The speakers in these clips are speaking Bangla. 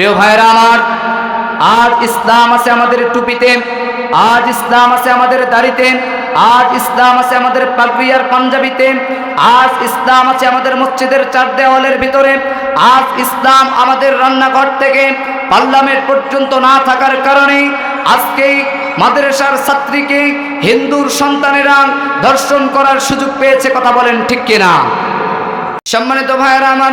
প্রিয় ভাইরা আমার, আজ ইসলাম আছে আমাদের টুপিতে, আজ ইসলাম আছে আমাদের দাড়িতে, আজ ইসলাম আছে আমাদের পাগড়িয়ার পাঞ্জাবিতে, আজ ইসলাম আছে আমাদের মসজিদের চার দেওয়ালের ভিতরে, আজ ইসলাম আমাদের রান্নাঘর থেকে পার্লামেন্ট পর্যন্ত না থাকার কারণে আজকে মাদ্রাসার ছাত্রীকে হিন্দুর সন্তানেরা ধর্ষণ করার সুযোগ পেয়েছে, কথা বলেন ঠিক কিনা? সম্মানিত ভাইয়েরা আমার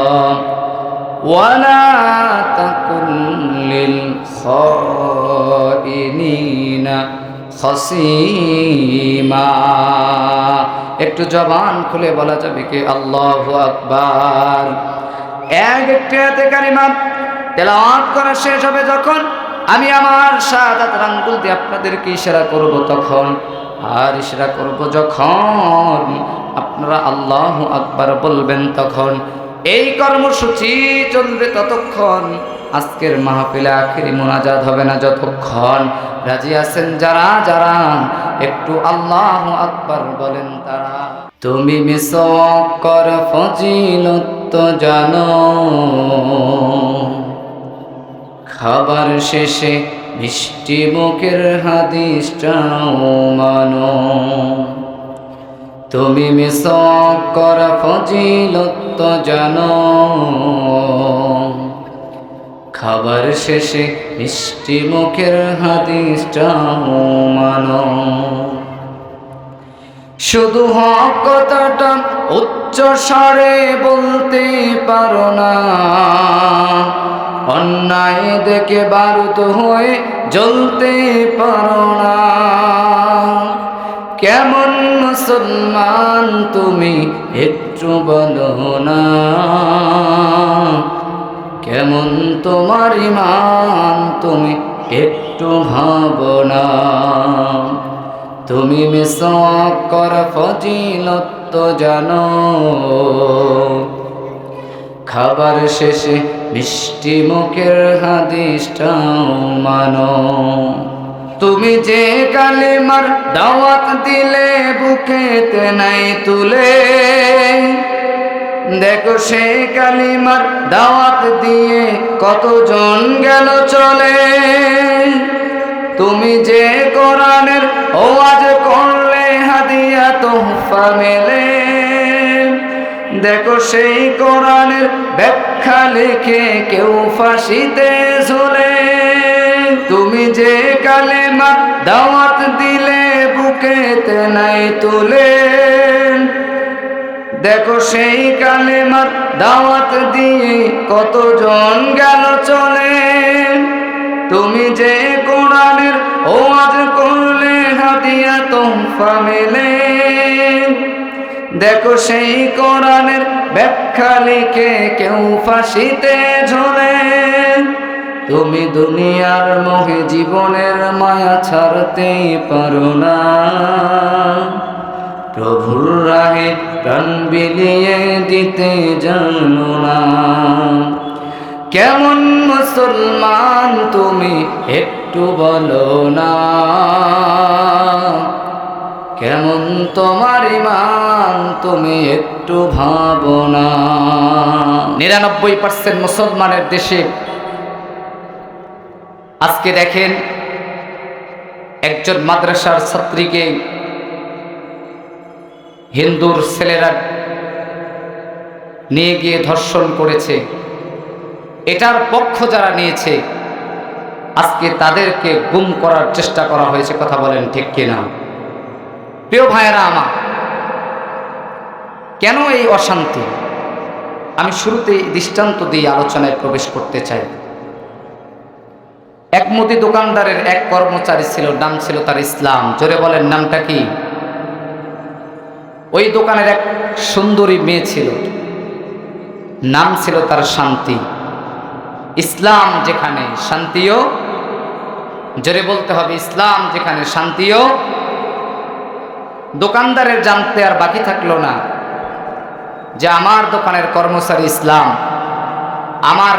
ولا تكن للخائنين خصيما একটু জবান খুলে বলা যাবে কি আল্লাহ আকবার এক একটি হাতে কারিমা তেলাওয়াত করা শেষ হবে যখন আমি আমার সাদাত আঙ্গুল দিয়ে আপনাদেরকে ইশারা করব তখন আর ইশারা করব যখন আপনারা আল্লাহ আকবার বলবেন তখন এই কর্মসূচি চলবে ততক্ষণ। আজকের মাহফিলে আখেরি মোনাজাত হবে না যতক্ষণ। রাজি আছেন যারা যারা? একটু আল্লাহ আকবার বলেন তারা। তুমি মিস কর ফজিলত জানো। খাবার শেষে মিষ্টি মুখের হাদিসটাও মানো। তুমি মিস করা ফজিলত জানো। খাবার শেষে মিষ্টি মুখের হাদিসটাও মানো। শুধু হক কথাটা উচ্চ স্বরে বলতে পারো না। অন্যায় দেখে বারুদ হয়ে জ্বলতে পারো না। কেমন মুসলমান তুমি একটু বলো না। কেমন তোমার ইমান তুমি একটু ভাবনা তুমি মিসওয়াক কর জানো। খাবার শেষে মিষ্টি মুখের হাদিসটাও মানো। তুমি যে কালিমার দাওয়াত দিলে বুকেতে নাই তুলে। দেখো সে কালিমার দাওয়াত দিয়ে কতজন গেল চলে। তুমি যে কোরআনের ওয়াজ করলে, হাদিয়া, তোহফা মেলে। দেখো সেই কোরআনের ব্যাখ্যা লিখে কেউ ফাঁসিতে ঝুলে। তুমি যে কালেমা দাওয়াত দিলে, বুকেতে নাই তুলে দেখো সেই কালেমার দাওয়াত দিয়ে কতজন গেল চলে তুমি যে কোরআনের ওয়াজ করলে, হাদিয়া তোহফা মেলে দেখো সেই কোরআনের ব্যাখ্যা লিখে কেউ ফাঁসিতে ঝোলে তুমি দুনিয়ার মোহে জীবনের মায়া ছাড়তে পারো না। প্রভুর রাহে প্রাণ বিলিয়ে দিতে জানো না। কেমন মুসলমান তুমি একটু বলো না। কেমন তোমার ইমান তুমি একটু ভাবো না। নিরানব্বই পার্সেন্ট মুসলমানের দেশে আজকে দেখেন একজন মাদ্রাসার ছাত্রীকে হিন্দুর ছেলেরা নিয়ে গিয়ে ধর্ষণ করেছে। এটার পক্ষ যারা নিয়েছে, আজকে তাদেরকে গুম করার চেষ্টা করা হয়েছে, কথা বলেন ঠিক কিনা? প্রিয় ভাইয়েরা আমার, কেন এই অশান্তি? আমি শুরুতেই দৃষ্টান্ত দিয়ে আলোচনায় প্রবেশ করতে চাই। এক মুদি দোকানদারের এক কর্মচারী ছিল, নাম ছিল তার ইসলাম। জোরে বলেন, নামটা কি? ওই দোকানের এক সুন্দরী মেয়ে ছিল। নাম ছিল তার শান্তি। ইসলাম যেখানে শান্তিও, জোরে বলতে হবে, ইসলাম যেখানে শান্তিও। দোকানদারের জানতে আর বাকি থাকল না যে আমার দোকানের কর্মচারী ইসলাম। আমার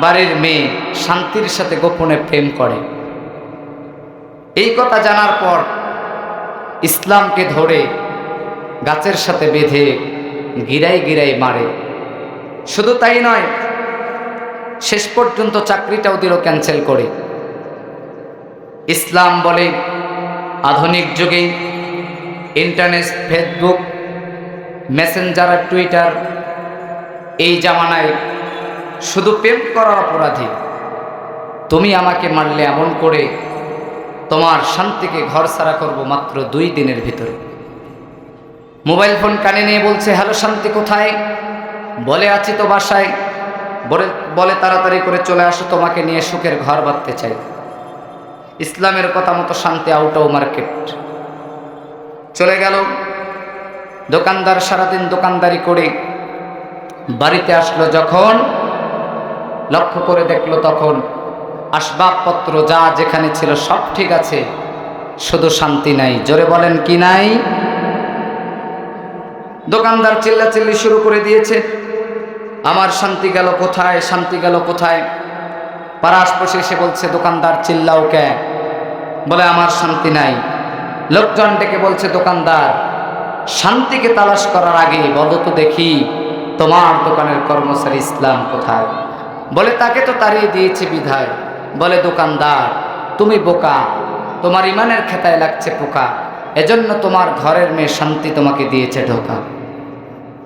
বাড়ির মেয়ে শান্তির সাথে গোপনে প্রেম করে। এই কথা জানার পর ইসলামকে ধরে গাছের সাথে বেঁধে গিরাই গিরাই মারে। শুধু তাই নয়, শেষ পর্যন্ত চাকরিটাও দিল ক্যান্সেল করে। ইসলাম বলে, আধুনিক যুগে ইন্টারনেট, ফেসবুক, মেসেঞ্জার আর টুইটার এই জামানায় শুধু প্রেম করার অপরাধী। তুমি আমাকে মারলে এমন করে তোমার শান্তিকে ঘর সারা করব মাত্র দুই দিনের ভিতরে। মোবাইল ফোন কানে নিয়ে বলছে, হ্যালো শান্তি, কোথায়? বলে, আছি তো বাসায়। বলে বলে, তাড়াতাড়ি করে চলে আসো, তোমাকে নিয়ে সুখের ঘর বাঁধতে চাই। ইসলামের কথা মতো শান্তি আউটাও মার্কেট চলে গেল। দোকানদার সারাদিন দোকানদারি করে বাড়িতে আসলো, যখন লক্ষ্য করে দেখল তখন আসবাবপত্র যা যেখানে ছিল সব ঠিক আছে, শুধু শান্তি নাই। জোরে বলেন, কি নাই? দোকানদার চিল্লাচিল্লি শুরু করে দিয়েছে, আমার শান্তি গেল কোথায়, শান্তি গেল কোথায়? পাড়াশপাশে এসে বলছে, দোকানদার, চিল্লাও কে? বলে, আমার শান্তি নাই। লোকজন ডেকে বলছে, দোকানদার, শান্তিকে তালাশ করার আগে বলো তো দেখি, তোমার দোকানের কর্মচারী ইসলাম কোথায়? বলে, তাকে তো তাড়িয়ে দিয়েছে বিধায়। বলে, দোকানদার, তুমি বোকা। তোমার ইমানের খেতায় লাগছে পোকা। এজন্য তোমার ঘরের মেয়ে শান্তি তোমাকে দিয়েছে ঢোকা।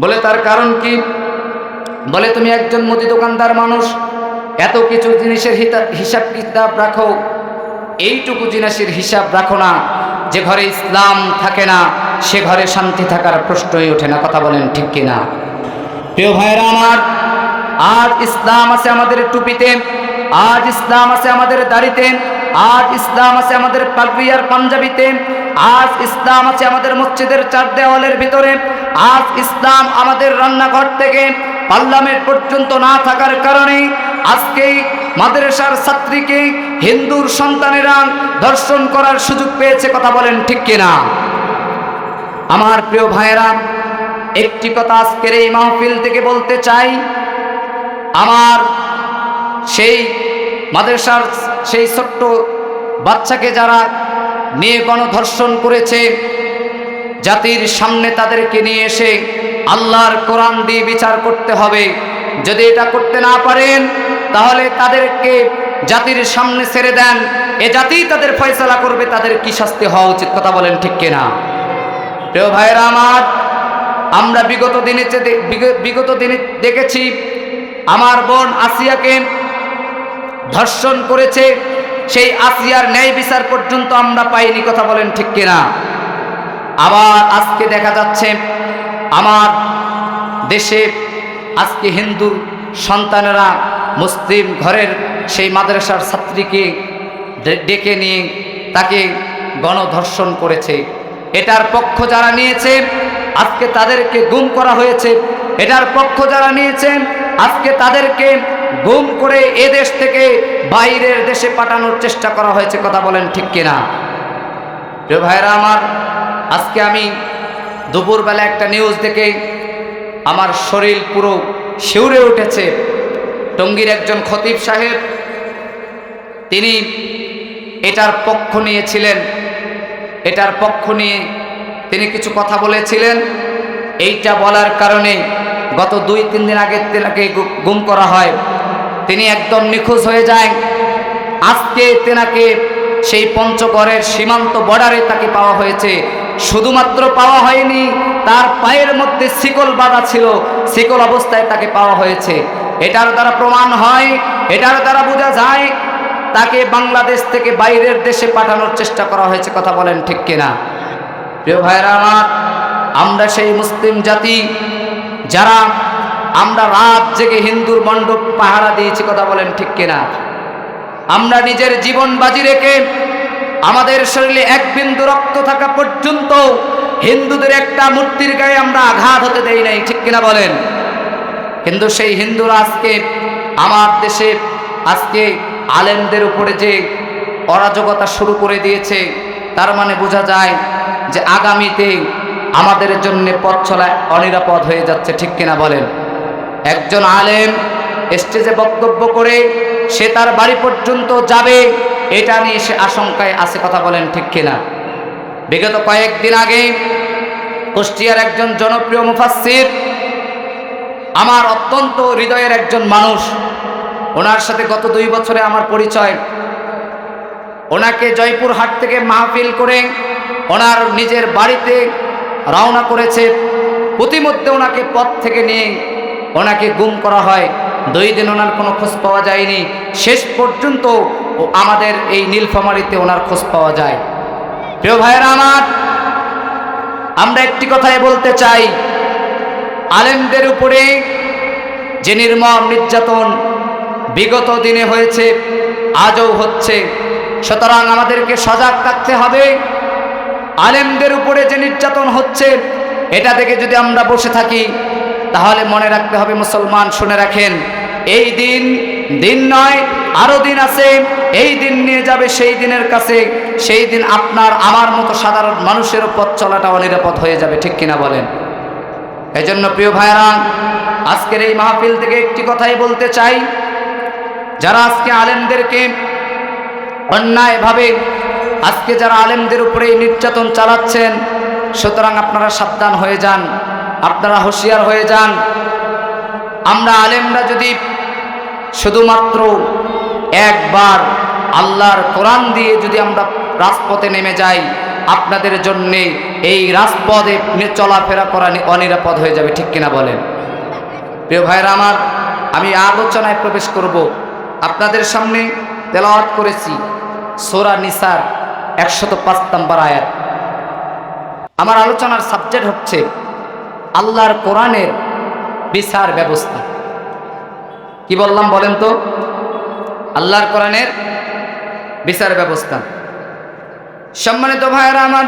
বলে, তার কারণ কি? বলে, তুমি একজন মুদি দোকানদার মানুষ। এত কিছু জিনিসের হিসাব কিতাব রাখো। এইটুকু জিনিসের হিসাব রাখো না। যে ঘরে ইসলাম থাকে না, সে ঘরে শান্তি থাকার প্রশ্নই ওঠে না। কথা বলেন ঠিক কিনা? প্রিয় ভাইয়েরা আমার আজ ইসলাম আছে আমাদের টুপিতে, আজ ইসলাম আছে আমাদের দাড়িতে, আজ ইসলাম আছে আমাদের পাগড়ি পাঞ্জাবিতে, আজ ইসলাম আছে আমাদের মসজিদের চার দেওয়ালের ভিতরে, আজ ইসলাম আমাদের রান্নাঘর থেকে পার্লামেন্ট পর্যন্ত না থাকার কারণে আজকে মাদ্রাসার ছাত্রীকে হিন্দুর সন্তানেরা দর্শন করার সুযোগ পেয়েছে, কথা বলেন ঠিক কিনা? আমার প্রিয় ভাইয়েরা, একটি কথা আজকের এই মাহফিল থেকে বলতে চাই আমার সেই মাদ্রাসার সেই ছোট্ট বাচ্চাকে যারা নিয়ে গণধর্ষণ করেছে, জাতির সামনে তাদেরকে নিয়ে এসে আল্লাহর কোরআন দিয়ে বিচার করতে হবে। যদি এটা করতে না পারেন, তাহলে তাদেরকে জাতির সামনে ছেড়ে দেন। এ জাতি তাদের ফয়সলা করবে, তাদের কি শাস্তি হওয়া উচিত কথা বলেন ঠিক কিনা? প্রিয় ভাইয়েরা আমার, আমরা বিগত দিনে বিগত দিনে দেখেছি আমার বোন আসিয়াকে ধর্ষণ করেছে, সেই আসিয়ার ন্যায় বিচার পর্যন্ত আমরা পাইনি, কথা বলেন ঠিক কিনা? আবার আজকে দেখা যাচ্ছে, আমার দেশে আজকে হিন্দু সন্তানেরা মুসলিম ঘরের সেই মাদ্রাসার ছাত্রীকে ডেকে নিয়ে তাকে গণধর্ষণ করেছে। এটার পক্ষ যারা নিয়েছে, আজকে তাদেরকে গুম করা হয়েছে। এটার পক্ষ যারা নিয়েছেন আজকে তাদেরকে গুম করে এ দেশ থেকে বাইরের দেশে পাঠানোর চেষ্টা করা হয়েছে, কথা বলেন ঠিক কিনা? প্রিয় ভাইরা আমার, আজকে আমি দুপুরবেলা একটা নিউজ দেখে আমার শরীর পুরো শিউরে উঠেছে। টঙ্গীর একজন খতিব সাহেব, তিনি এটার পক্ষ নিয়েছিলেন। এটার পক্ষ নিয়ে তিনি কিছু কথা বলেছিলেন। এইটা বলার কারণে গত দুই, তিন দিন আগে তেনাকে গুম করা হয়। তিনি একদম নিখোঁজ হয়ে যায়। আজকে তেনাকে সেই পঞ্চগড়ের সীমান্ত বর্ডারে তাকে পাওয়া হয়েছে। শুধুমাত্র পাওয়া হয়নি, তার পায়ের মধ্যে শিকল বাঁধা ছিল। শিকল অবস্থায় তাকে পাওয়া হয়েছে। এটার দ্বারা প্রমাণ হয়, এটার দ্বারা বোঝা যায়, তাকে বাংলাদেশ থেকে বাইরের দেশে পাঠানোর চেষ্টা করা হয়েছে। কথা বলেন ঠিক কিনা? প্রিয় ভাইরা আমার, আমরা সেই মুসলিম জাতি যারা আমরা রাত জেগে হিন্দুর মণ্ডপ পাহারা দিয়েছি কথা বলেন ঠিক কিনা? আমরা নিজের জীবন বাজি রেখে আমাদের শরীরে এক বিন্দু রক্ত থাকা পর্যন্ত হিন্দুদের একটা মূর্তির গায়ে আমরা আঘাত হতে দেই নাই, ঠিক কিনা বলেন? কিন্তু সেই হিন্দুরা আজকে আমার দেশে, আজকে আলেমদের উপরে যে অরাজকতা শুরু করে দিয়েছে, তার মানে বোঝা যায় যে আগামীতে আমাদের জন্য পথ চলা অনিরাপদ হয়ে যাচ্ছে, ঠিক কিনা বলেন? একজন আলেম স্টেজে বক্তব্য করে সে তার বাড়ি পর্যন্ত যাবে, এটা নিয়ে সে আশঙ্কায় আছে, কথা বলেন ঠিক কিনা? বিগত কয়েকদিন আগে কুষ্টিয়ার একজন জনপ্রিয় মুফাসসির, আমার অত্যন্ত হৃদয়ের একজন মানুষ, ওনার সাথে গত দুই বছরে আমার পরিচয়। ওনাকে জয়পুর হাট থেকে মাহফিল করে ওনার নিজের বাড়িতে রওনা করেছে। প্রতিমধ্যে ওনাকে পথ থেকে নিয়ে ওনাকে গুম করা হয়। দুই দিন ওনার কোনো খোঁজ পাওয়া যায়নি। শেষ পর্যন্ত আমাদের এই নীলফামারিতে ওনার খোঁজ পাওয়া যায়। প্রিয় ভাইয়েরা আমার, আমরা একটি কথাই বলতে চাই। আলেমদের উপরে যে নির্মম নির্যাতন বিগত দিনে হয়েছে, আজও হচ্ছে, সুতরাং আমাদেরকে সজাগ থাকতে হবে। আলেমদের উপরে যে নির্যাতন হচ্ছে, এটা থেকে যদি আমরা বসে থাকি, তাহলে মনে রাখতে হবে মুসলমান, শুনে রাখেন, এই দিন দিন নয় আরও দিন আছে, এই দিন নিয়ে যাবে সেই দিনের কাছে, সেই দিন আপনার, আমার মতো সাধারণ মানুষের পথ চলাটা অনিরাপদ হয়ে যাবে, ঠিক কিনা বলেন? এই জন্য প্রিয় ভাইরা আজকের এই মাহফিল থেকে একটি কথাই বলতে চাই, যারা আজকে আলেমদেরকে অন্যায়ভাবে আজকে যারা আলেমদের উপরে এই নির্যাতন চালাচ্ছেন, সুতরাং আপনারা সাবধান হয়ে যান, আপনারা হুঁশিয়ার হয়ে যান। আমরা আলেমরা যদি শুধুমাত্র একবার আল্লাহর কোরআন দিয়ে যদি আমরা রাজপথে নেমে যাই, আপনাদের জন্যে এই রাজপথে চলাফেরা করা অনিরাপদ হয়ে যাবে, ঠিক কিনা বলেন? প্রিয় ভাইরা আমার, আমি আলোচনায় প্রবেশ করব। আপনাদের সামনে তেলাওয়াত করেছি, সোরা নিসার। একশত পাঁচ নম্বর আয়াত। আমার আলোচনার সাবজেক্ট হচ্ছে আল্লাহর কোরআনের বিচার ব্যবস্থা। কি বললাম বলেন তো? আল্লাহর কোরআনের বিচার ব্যবস্থা। সম্মানিত ভাইয়েরা আমার,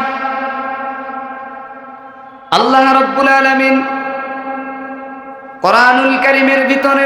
আল্লাহ রব্বুল আলমিন কোরআনুল কারিমের ভিতরে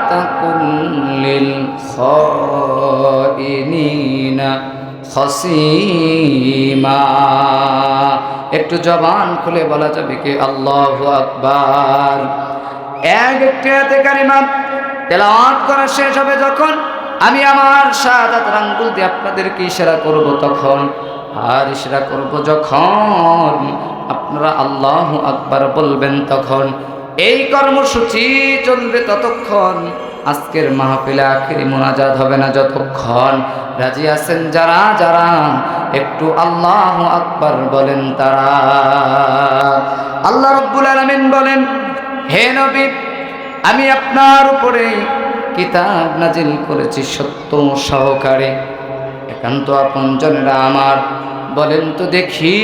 تكن للخائنين خصيما একটু জবান খুলে বলা যাবে কি আল্লাহ আকবার এক একটি হাতে কারিমা তেলাওয়াত করা শেষ হবে যখন আমি আমার সাদাত আঙ্গুল দিয়ে আপনাদেরকে ইশারা করব তখন আর ইশারা করব যখন আপনারা আল্লাহ আকবার বলবেন তখন এই কর্মসূচি চলবে ততক্ষণ। আজকের মাহফিলে আখেরি মোনাজাত হবে না যতক্ষণ। রাজি আছেন যারা যারা? একটু আল্লাহ আকবার বলেন তারা। আল্লাহ রব্বুল আলমিন বলেন, হে নবী, আমি আপনার উপরে কিতাব নাজিল করেছি সত্য সহকারে। একান্ত আপন জনেরা আমার। বলেন তো দেখি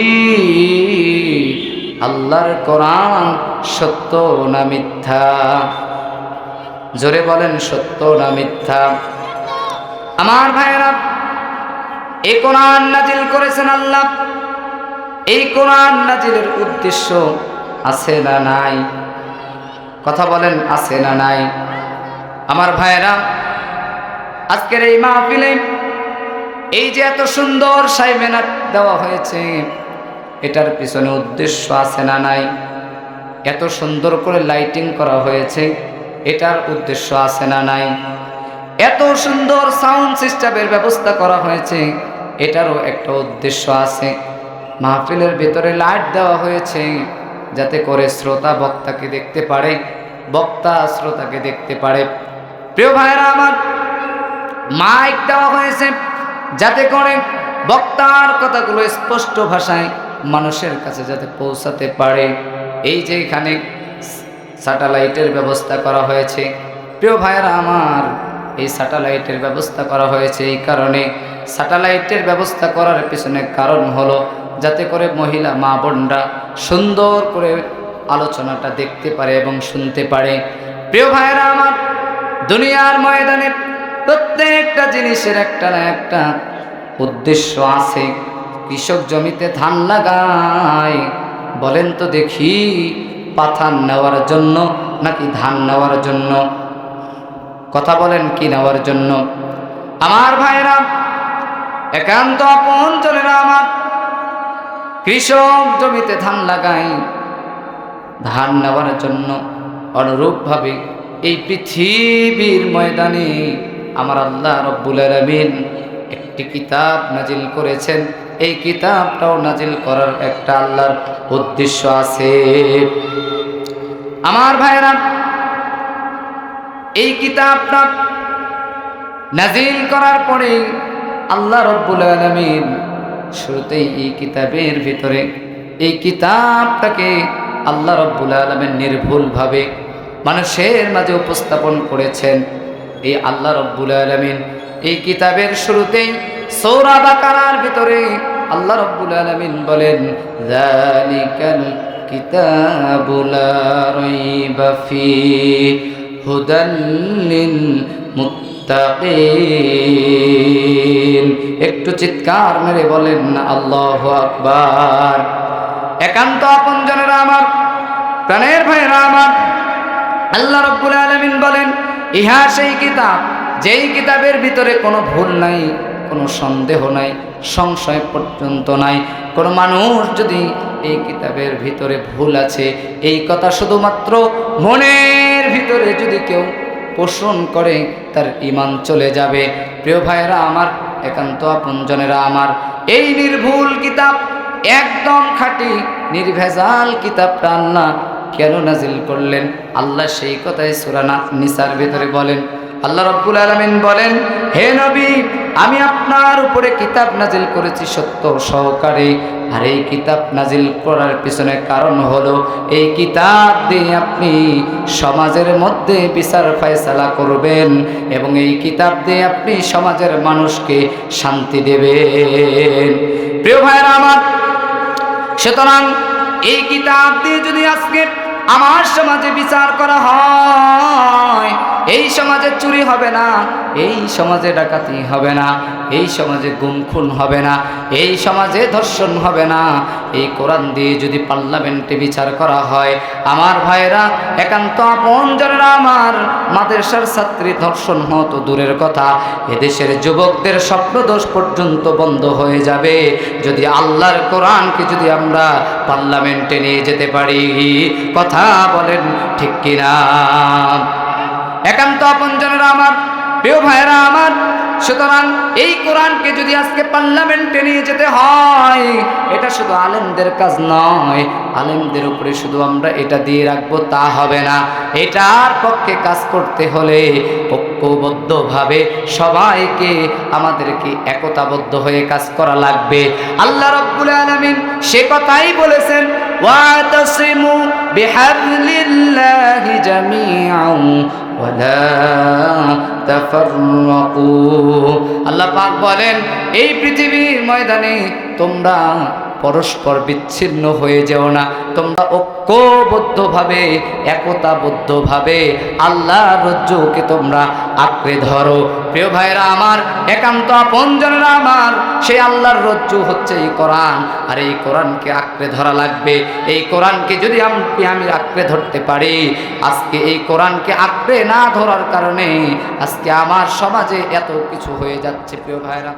আল্লাহর কোরআন সত্য না মিথ্যা? জোরে বলেন, সত্য না মিথ্যা? আমার ভাইয়েরা, এই কোরআন নাজিল করেছেন আল্লাহ। এই কোরআন নাজিলের উদ্দেশ্য আছে না নাই? কথা বলেন, আছে না নাই? আমার ভাইয়েরা, আজকের এই মাহফিলে এই যে এত সুন্দর সাইমেনার দেওয়া হয়েছে এটার পিছনে উদ্দেশ্য আছে না নাই? এত সুন্দর করে লাইটিং করা হয়েছে, এটার উদ্দেশ্য আছে না নাই? এত সুন্দর সাউন্ড সিস্টেমের ব্যবস্থা করা হয়েছে, এটারও একটা উদ্দেশ্য আছে। মাহফিলের ভেতরে লাইট দেওয়া হয়েছে, যাতে করে শ্রোতা বক্তাকে দেখতে পারে, বক্তা শ্রোতাকে দেখতে পারে। প্রিয় ভাইয়েরা আমার মাইক দেওয়া হয়েছে, যাতে করে বক্তার কথাগুলো স্পষ্ট ভাষায় মানুষের কাছে যাতে পৌঁছাতে পারে। এই যে এখানে স্যাটেলাইটের ব্যবস্থা করা হয়েছে। প্রিয় ভাইয়েরা, আমার এই স্যাটেলাইটের ব্যবস্থা করা হয়েছে এই কারণে। স্যাটেলাইটের ব্যবস্থা করার পিছনে কারণ হলো, যাতে করে মহিলা, মা বোনরা সুন্দর করে আলোচনাটা দেখতে পারে এবং শুনতে পারে। প্রিয় ভাইয়েরা, আমার দুনিয়ার ময়দানে প্রত্যেকটা জিনিসের একটা না একটা উদ্দেশ্য আছে। কৃষক জমিতে ধান লাগায়। বলেন তো দেখি, পাথান নেওয়ার জন্য নাকি ধান নেওয়ার জন্য? কথা বলেন কি নেওয়ার জন্য? আমার ভাইরা একান্ত আপন চলেরা আমার, কৃষক জমিতে ধান লাগায়। ধান নেওয়ার জন্য অনুরূপভাবে এই পৃথিবীর ময়দানে আমার আল্লাহ রব্বুল আলমিন একটি কিতাব নাজিল করেছেন। এই কিতাবটাও নাজিল করার একটা আল্লাহর উদ্দেশ্য আছে। আমার ভাইরা এই কিতাবটা নাজিল করার পরে আল্লাহ রব্বুল আলমিন শুরুতেই এই কিতাবের ভিতরে এই কিতাবটাকে আল্লাহ রব্বুল আলমের নির্ভুলভাবে মানুষের মাঝে উপস্থাপন করেছেন। এই আল্লাহ রব্বুল আলমিন এই কিতাবের শুরুতেই সৌরা বাকারার ভিতরে আল্লাহ রব্বুল আলমিন বলেন জালিকাল কিতাবুল রাইবা ফি হুদাল মুত্তাকিন। একটু চিৎকার মেরে বলেন, আল্লাহ আকবার। একান্ত আপনজনেরা আমার, প্রাণের ভাইরা আমার, আল্লাহ রব্বুল আলমিন বলেন, ইহা সেই কিতাব, যেই কিতাবের ভিতরে কোনো ভুল নাই। কোনো সন্দেহ নাই, সংশয় পর্যন্ত নাই। কোনো মানুষ যদি এই কিতাবের ভিতরে ভুল আছে, এই কথা শুধুমাত্র মনের ভিতরে যদি কেউ পোষণ করে, তার ইমান চলে যাবে। প্রিয় ভাইয়েরা আমার, একান্ত আপনজনেরা আমার, এই নির্ভুল কিতাব, একদম খাঁটি, নির্ভেজাল কিতাবটা আল্লাহ কেন নাজিল করলেন? আল্লাহ সেই কথাই সুরানা নিসার ভিতরে বলেন। আল্লাহ রব্বুল আলমিন বলেন, হে নবী আমি আপনার উপরে কিতাব নাজিল করেছি সত্য সহকারে। আর এই কিতাব নাজিল করার পিছনে কারণ হলো, এই কিতাব দিয়ে আপনি সমাজের মধ্যে বিচার ফয়সালা করবেন এবং এই কিতাব দিয়ে আপনি সমাজের মানুষকে শান্তি দেবেন। প্রিয় ভাইয়েরা আমার, সুতরাং এই কিতাব দিয়ে যদি আজকে আমার সমাজে বিচার করা হয় এই সমাজে চুরি হবে না, এই সমাজে ডাকাতি হবে না, এই সমাজে গুম খুন হবে না, এই সমাজে ধর্ষণ হবে না। এই কোরআন দিয়ে যদি পার্লামেন্টে বিচার করা হয়, আমার ভাইয়েরা, একান্ত আপন জনেরা আমার, মাদ্রাসার ছাত্রী ধর্ষণ হতো দূরের কথা, এদেশের যুবকদের স্বপ্নদোষ পর্যন্ত বন্ধ হয়ে যাবে। যদি আল্লাহর কোরআনকে যদি আমরা পার্লামেন্টে নিয়ে যেতে পারি, কথা বলেন ঠিক কিনা? একান্ত আপনজনেরা আমার, প্রিয় ভাইয়েরা আমার। সুতরাং এই কোরআনকে যদি আজকে পার্লামেন্টে নিয়ে যেতে হয়, এটা শুধু আলেমদের কাজ নয়, আলেমদের উপরে শুধু আমরা এটা দিয়ে রাখব, তা হবে না। এটার পক্ষে কাজ করতে হলে ঐক্যবদ্ধভাবে সবাইকে আমাদেরকে একতাবদ্ধ হয়ে কাজ করা লাগবে। আল্লাহ রব্বুল আলমিন সে কথাই বলেছেন ওয়াতসিমু বিহাবলিল্লাহি জামিআ ولا تفرقوا আল্লাহ পাক বলেন এই পৃথিবীর ময়দানে তোমরা পরস্পর বিচ্ছিন্ন হয়ে যেও না। তোমরা ঐক্যবদ্ধভাবে, একতাবদ্ধভাবে আল্লাহ রজ্জুকে তোমরা আঁকড়ে ধরো। প্রিয় ভাইরা আমার, একান্ত আপনজনেরা আমার সেই আল্লাহর রজ্জু হচ্ছে এই কোরআন। আর এই কোরআনকে আঁকড়ে ধরা লাগবে। এই কোরআনকে যদি আমি আমি আঁকড়ে ধরতে পারি, আজকে এই কোরআনকে আঁকড়ে না ধরার কারণে আজকে আমার সমাজে এত কিছু হয়ে যাচ্ছে, প্রিয় ভাইরা